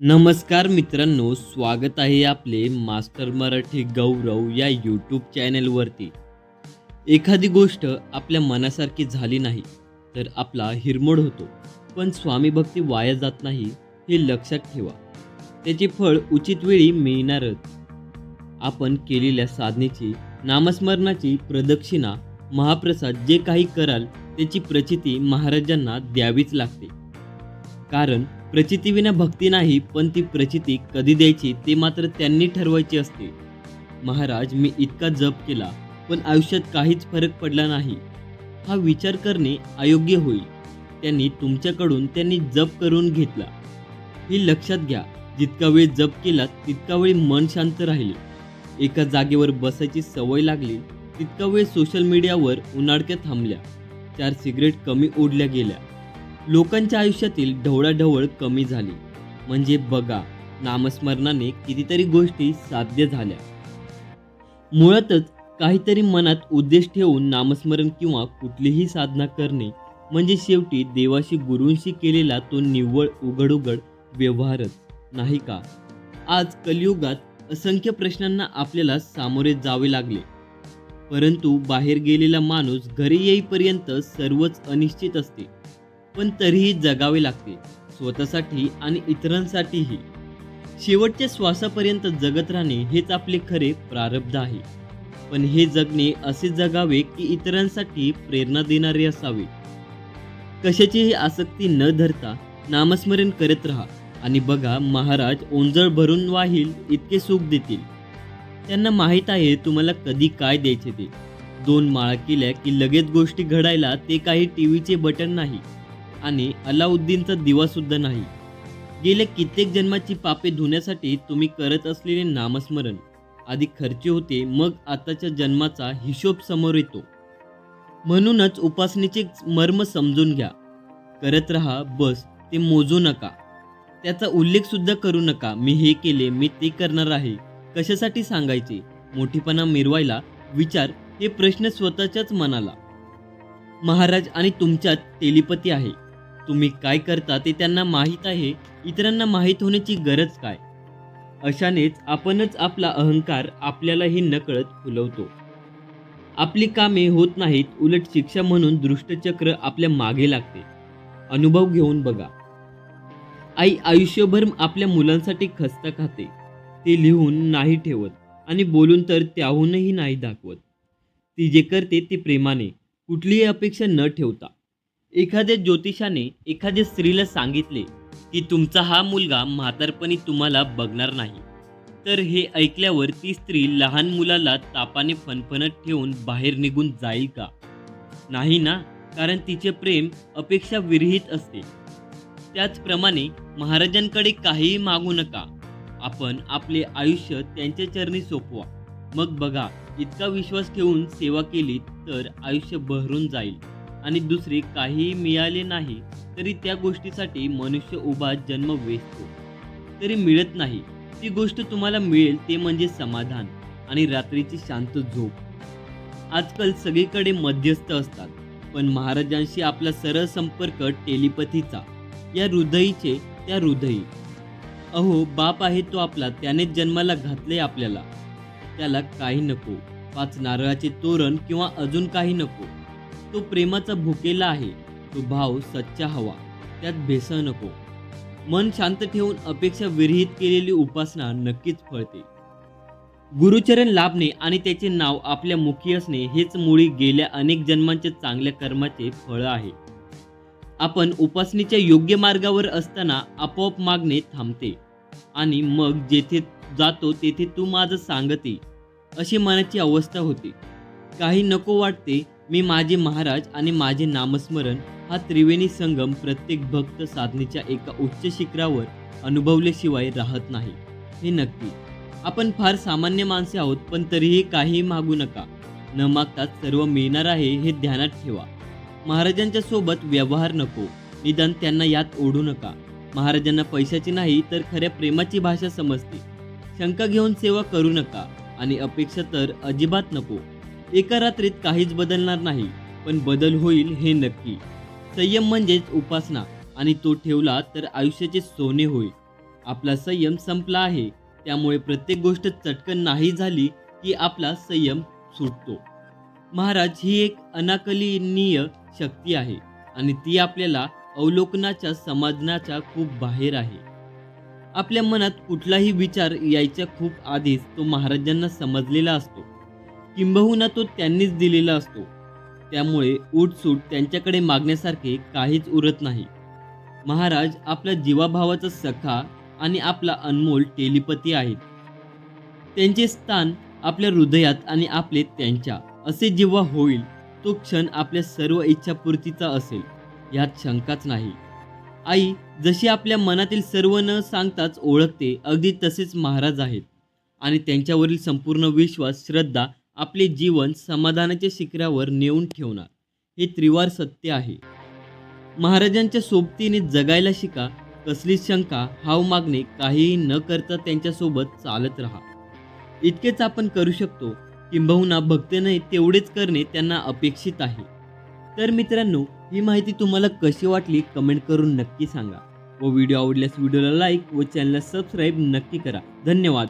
नमस्कार मित्रांनो स्वागत आहे आपले मास्टर मराठी गौरव या यूट्यूब चॅनेलवरती एखादी गोष्ट आपल्या मनासारखी झाली नाही तर आपला हिरमोड होतो. पण स्वामी भक्ती वाया जात नाही हे लक्षात ठेवा. त्याचे फळ उचित वेळी मिळणारच. आपण केलेल्या साधनेची नामस्मरणाची प्रदक्षिणा महाप्रसाद जे काही कराल त्याची प्रचिती महाराजांना द्यावीच लागते. कारण प्रचितीविना भक्ती नाही पण ती प्रचिती कधी द्यायची ते मात्र त्यांनी ठरवायची असते. महाराज मी इतका जप केला पण आयुष्यात काहीच फरक पडला नाही. हा विचार करणे अयोग्य होईल. त्यांनी तुमच्याकडून त्यांनी जप करून घेतला. हे लक्षात घ्या जितका वेळ जप केला तितका वेळ मन शांत राहिले. एका जागेवर बसायची सवय लागली तितका वेळ सोशल मीडियावर उन्हाळक्या थांबल्या. चार सिगरेट कमी ओढल्या गेल्या. लोकांच्या आयुष्यातील ढवळाढवळ कमी झाली. म्हणजे बघा नामस्मरणाने कितीतरी गोष्टी साध्य झाल्या. मुळातच काहीतरी मनात उद्देश ठेवून नामस्मरण किंवा कुठलीही साधना करणे म्हणजे शेवटी देवाशी गुरूंशी केलेला तो निव्वळ उघड उघड व्यवहारच नाही का? आज कलियुगात असंख्य प्रश्नांना आपल्याला सामोरे जावे लागले. परंतु बाहेर गेलेला माणूस घरी येईपर्यंत सर्वच अनिश्चित असते. पण तरीही जगावे लागते स्वतःसाठी आणि इतरांसाठीही. शेवटच्या श्वासापर्यंत जगत राहणे हेच आपले खरे प्रारब्ध आहे. पण हे जगणे असे जगावे की इतरांसाठी प्रेरणा देणारे असावे. कशाचीही आसक्ती न धरता नामस्मरण करत राहा आणि बघा महाराज ओंजळ भरून वाहील इतके सुख देतील. त्यांना माहीत आहे तुम्हाला कधी काय द्यायचे ते. दोन माळा केल्या की लगेच गोष्टी घडायला ते काही टी व्हीचे बटन नाही. आणि अलाउद्दीनचा दिवा सुद्धा नाही. गेल्या कित्येक जन्माची पापे धुण्यासाठी तुम्ही करत असलेले नामस्मरण आधी खर्चे होते मग आताच्या जन्माचा हिशोब समोर येतो. म्हणूनच उपासनेचे मर्म समजून घ्या. करत राहा बस ते मोजू नका. त्याचा उल्लेख सुद्धा करू नका. मी हे केले मी ते करणार आहे. कशासाठी सांगायचे? मोठेपणा मिरवायला? विचार हे प्रश्न स्वतःच्याच मनाला. महाराज आणि तुमच्यात तेलिपती आहे. तुम्ही काय करता ते त्यांना माहीत आहे इतरांना माहीत होण्याची गरज काय? अशानेच आपणच आपला अहंकार आपल्यालाही नकळत फुलवतो. आपली कामे होत नाहीत उलट शिक्षा म्हणून दृष्टचक्र आपल्या मागे लागते. अनुभव घेऊन बघा. आई आयुष्यभर आपल्या मुलांसाठी खस्ता खाते. ते लिहून नाही ठेवत आणि बोलून तर त्याहूनही नाही दाखवत. ती जे करते ते प्रेमाने कुठलीही अपेक्षा न ठेवता. एखाद्या ज्योतिषाने एखाद्या स्त्रीला सांगितले की तुमचा हा मुलगा म्हातारपणी तुम्हाला बघणार नाही. तर हे ऐकल्यावर ती स्त्री लहान मुलाला तापाने फणफणत ठेवून बाहेर निघून जाईल का? नाही ना कारण तिचे प्रेम अपेक्षा विरहित असते. त्याचप्रमाणे महाराजांकडे काहीही मागू नका. आपण आपले आयुष्य त्यांच्या चरणी सोपवा. मग बघा इतका विश्वास ठेवून सेवा केली तर आयुष्य बहरून जाईल. आणि दुसरी काहीही मिळाले नाही तरी त्या गोष्टीसाठी मनुष्य उभा जन्म वेचतो. तरी मिळत नाही. ती गोष्ट तुम्हाला मिळेल ते म्हणजे समाधान आणि रात्रीची शांत झोप. आजकाल सगळीकडे मध्यस्थ असतात पण महाराजांशी आपला सरळ संपर्क टेलिपथीचा या हृदयीचे त्या हृदयी. अहो बाप आहे तो आपला त्यानेच जन्माला घातले आपल्याला. त्याला काही नको पाच नारळाचे तोरण किंवा अजून काही नको. तो प्रेमाचा भुकेला आहे तो भाव सच्चा हवा त्यात भेसळ नको. मन शांत ठेवून अपेक्षा विरहित केलेली उपासना नक्कीच फळते. गुरुचरण लाभणे आणि त्याचे नाव आपल्या मुखी असणे हेच मुळी गेल्या अनेक जन्मांच्या चांगल्या कर्माचे फळ आहे. आपण उपासनेच्या योग्य मार्गावर असताना आपोआप मागणे थांबते आणि मग जेथे जातो तेथे तू माझं सांगते अशी मनाची अवस्था होती. काही नको वाटते मी माझे महाराज आणि माझे नामस्मरण हा त्रिवेणी संगम प्रत्येक भक्त साधनेच्या एका उच्च शिखरावर अनुभवल्याशिवाय राहत नाही. हे नक्की. आपण फार सामान्य माणसे आहोत पण तरीही काही मागू नका. न मागताच सर्व मिळणार आहे हे ध्यानात ठेवा. महाराजांच्या सोबत व्यवहार नको. निदान त्यांना यात ओढू नका. महाराजांना पैशाची नाही तर खऱ्या प्रेमाची भाषा समजते. शंका घेऊन सेवा करू नका आणि अपेक्षा तर अजिबात नको. एका रात्रीत काहीच बदलणार नाही पण बदल होईल हे नक्की. संयम म्हणजेच उपासना आणि तो ठेवला तर आयुष्याचे सोने होईल. आपला संयम संपला आहे त्यामुळे प्रत्येक गोष्ट चटकन नाही झाली की आपला संयम सुटतो. महाराज ही एक अनाकलनीय शक्ती आहे आणि ती आपल्याला अवलोकनाच्या समाजनाच्या खूप बाहेर आहे. आपल्या मनात कुठलाही विचार यायच्या खूप आधीच तो महाराजांना समजलेला असतो. किंबहुना तो त्यांनीच दिलेला असतो. त्यामुळे उठसूट त्यांच्याकडे मागण्यासारखे काहीच उरत नाही. महाराज आपला जीवाभावाचा सखा आणि आपला अनमोल टेलिपती आहेत. त्यांचे स्थान आपल्या हृदयात आणि आपले त्यांच्या असे जेव्हा होईल तो क्षण आपल्या सर्व इच्छापूर्तीचा असेल. यात शंकाच नाही. आई जशी आपल्या मनातील सर्व न सांगताच ओळखते अगदी तसेच महाराज आहेत. आणि त्यांच्यावरील संपूर्ण विश्वास श्रद्धा आपले जीवन समाधानाच्या शिखरावर नेऊन ठेवणार. हे त्रिवार सत्य आहे. महाराजांच्या सोबतीने जगायला शिका कसलीच शंका हाव मागणे काहीही न करता त्यांच्यासोबत चालत राहा. इतकेच आपण करू शकतो किंबहुना भक्तीने तेवढेच करणे त्यांना अपेक्षित आहे. तर मित्रांनो ही माहिती तुम्हाला कशी वाटली कमेंट करून नक्की सांगा व व्हिडिओ आवडल्यास व्हिडिओला लाईक व चॅनलला सबस्क्राईब नक्की करा. धन्यवाद.